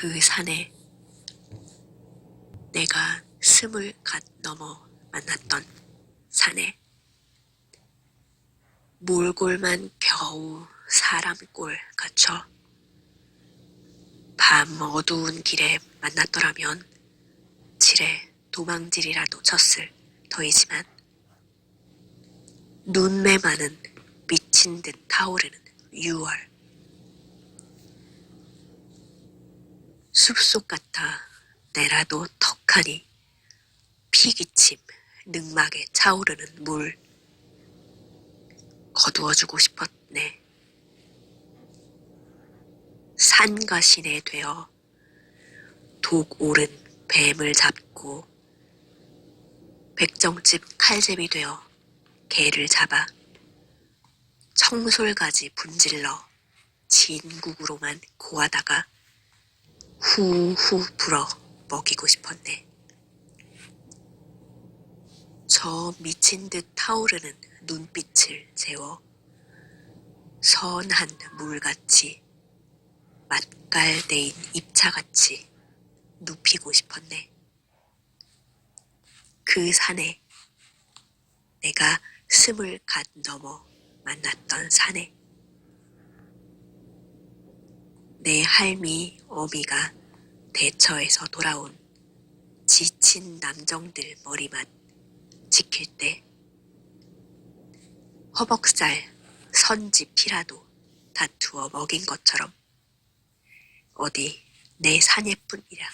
그 산에 내가 스물 갓 넘어 만났던 산에 몰골만 겨우 사람 꼴 갖춰 밤 어두운 길에 만났더라면 지레 도망질이라도 쳤을 터이지만 눈매 많은 미친 듯 타오르는 6월 숲속 같아 내라도 턱하니 피기침 늑막에 차오르는 물 거두어주고 싶었네. 산가신에 되어 독 오른 뱀을 잡고 백정집 칼제비 되어 개를 잡아 청솔가지 분질러 진국으로만 고하다가 후후 불어 먹이고 싶었네. 저 미친 듯 타오르는 눈빛을 재워 선한 물같이 맛깔대인 입차같이 눕히고 싶었네. 그 산에 내가 스물 갓 넘어 만났던 산에 내 할미 어미가 대처에서 돌아온 지친 남정들 머리만 지킬 때 허벅살 선지 피라도 다투어 먹인 것처럼 어디 내 사내뿐이랴.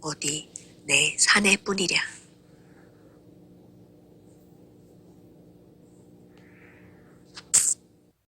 어디 내 사내뿐이랴